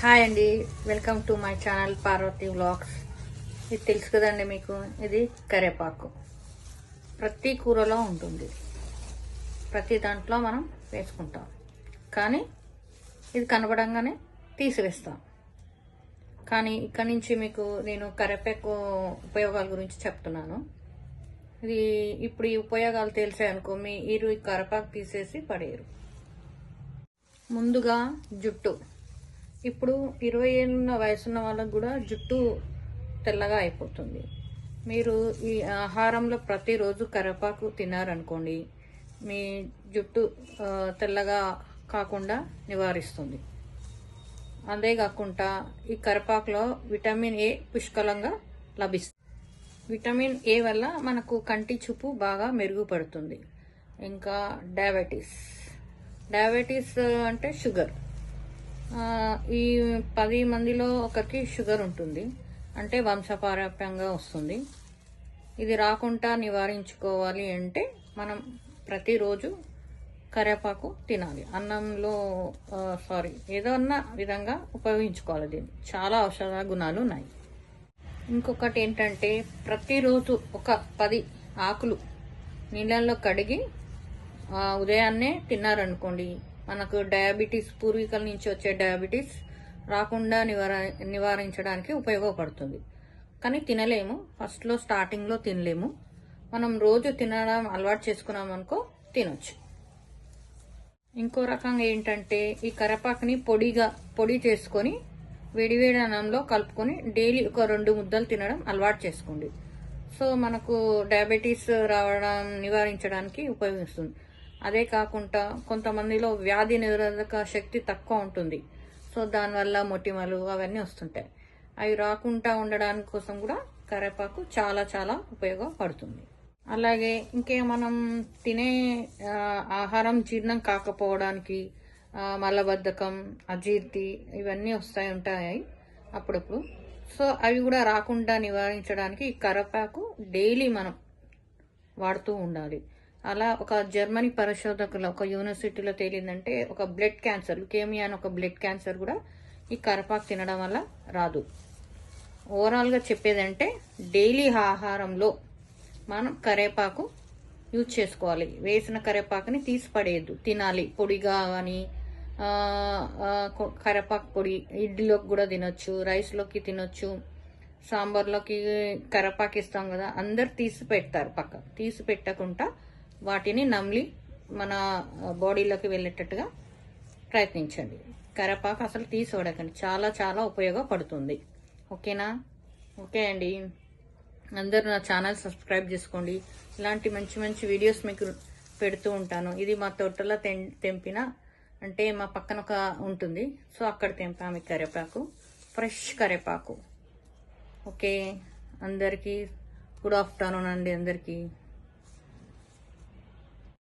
Hi అండి. Welcome to my channel Parvathi vlogs. ఇది తెలుసు కదండి మీకు? ఇది కరేపాకు. ప్రతి కూరలో ఉంటుంది. ప్రతి దాంట్లో మనం వేసుకుంటాం. కానీ ఇది కనబడంగానే తీసివేస్తాం. కానీ ఇక్కడి నుంచి మీకు నేను కరేపాకు ఉపయోగాల గురించి చెప్తున్నాను. ఇది ఇప్పుడు ఈ ఉపయోగాలు తెలిసాయనుకో మీరు ఈ కరేపాకు తీసేసి పడేయరు. ముందుగా జుట్టు. ఇప్పుడు ఇరవై ఏళ్ళ వయసున్న వాళ్ళకు కూడా జుట్టు తెల్లగా అయిపోతుంది. మీరు ఈ ఆహారంలో ప్రతిరోజు కరివేపాకు తినారనుకోండి మీ జుట్టు తెల్లగా కాకుండా నివారిస్తుంది. అంతేకాకుండా ఈ కరివేపాకులో విటమిన్ ఏ పుష్కలంగా లభిస్తుంది. విటమిన్ ఏ వల్ల మనకు కంటి చూపు బాగా మెరుగుపడుతుంది. ఇంకా డయాబెటీస్. డయాబెటీస్ అంటే షుగర్. ఈ పది మందిలో ఒకరికి షుగర్ ఉంటుంది. అంటే వంశపారప్యంగా వస్తుంది. ఇది రాకుండా నివారించుకోవాలి అంటే మనం ప్రతిరోజు కరివేపాకు తినాలి. అన్నంలో సారీ ఏదన్నా విధంగా ఉపయోగించుకోవాలి దీన్ని. చాలా ఔషధ గుణాలు ఉన్నాయి. ఇంకొకటి ఏంటంటే ప్రతిరోజు ఒక పది ఆకులు నీళ్ళల్లో కడిగి ఉదయాన్నే తిన్నారనుకోండి మనకు డయాబెటీస్ పూర్వీకుల నుంచి వచ్చే డయాబెటీస్ రాకుండా నివార నివారించడానికి ఉపయోగపడుతుంది. కానీ తినలేము. ఫస్ట్లో స్టార్టింగ్లో తినలేము. మనం రోజు తినడం అలవాటు చేసుకున్నాం అనుకో తినొచ్చు. ఇంకో రకంగా ఏంటంటే ఈ కరపాకుని పొడిగా పొడి చేసుకొని వేడివేడి అన్నంలో కలుపుకొని డైలీ ఒక రెండు ముద్దలు తినడం అలవాటు చేసుకోండి. సో మనకు డయాబెటీస్ రావడం నివారించడానికి ఉపయోగిస్తుంది. అదే కాకుండా కొంతమందిలో వ్యాధి నిరోధక శక్తి తక్కువ ఉంటుంది. సో దానివల్ల మొటిమలు అవన్నీ వస్తుంటాయి. అవి రాకుండా ఉండడానికి కోసం కూడా కరివేపాకు చాలా చాలా ఉపయోగపడుతుంది. అలాగే ఇంకే మనం తినే ఆహారం జీర్ణం కాకపోవడానికి మలబద్ధకం అజీర్తి ఇవన్నీ వస్తాయి ఉంటాయి అప్పుడప్పుడు. సో అవి కూడా రాకుండా నివారించడానికి ఈ కరపాకు డైలీ మనం వాడుతూ ఉండాలి. అలా ఒక జర్మనీ పరిశోధకులు ఒక యూనివర్సిటీలో తేలిందంటే ఒక బ్లడ్ క్యాన్సర్ లుకేమియా అని ఒక బ్లడ్ క్యాన్సర్ కూడా ఈ కరపాకు తినడం వల్ల రాదు. ఓవరాల్గా చెప్పేదంటే డైలీ ఆహారంలో మనం కరేపాకు యూజ్ చేసుకోవాలి. వేసిన కరేపాకుని తీసి పడేయద్దు. తినాలి. పొడిగా కానీ కరేపాకు పొడి ఇడ్లీలోకి కూడా తినొచ్చు రైస్లోకి తినొచ్చు సాంబార్లోకి కరేపాకు ఇస్తాం కదా అందరు తీసి పెడతారు పక్క. తీసి పెట్టకుండా వాటిని నమ్లి మన బాడీలోకి వెళ్ళేటట్టుగా ప్రయత్నించండి. కరేపాకు అసలు తీసివడకండి చాలా చాలా ఉపయోగపడుతుంది. ఓకేనా? ఓకే అండి. అందరూ నా ఛానల్ సబ్స్క్రైబ్ చేసుకోండి. ఇలాంటి మంచి మంచి వీడియోస్ మీకు పెడుతూ ఉంటాను. ఇది మా తోటలో తెం- తెంపిన అంటే మా పక్కన ఒక ఉంటుంది. సో అక్కడ తెంపాము కరివేపాకు ఫ్రెష్ కరివేపాకు ఓకే? అందరికీ గుడ్ ఆఫ్టర్నూన్ అండి అందరికీ.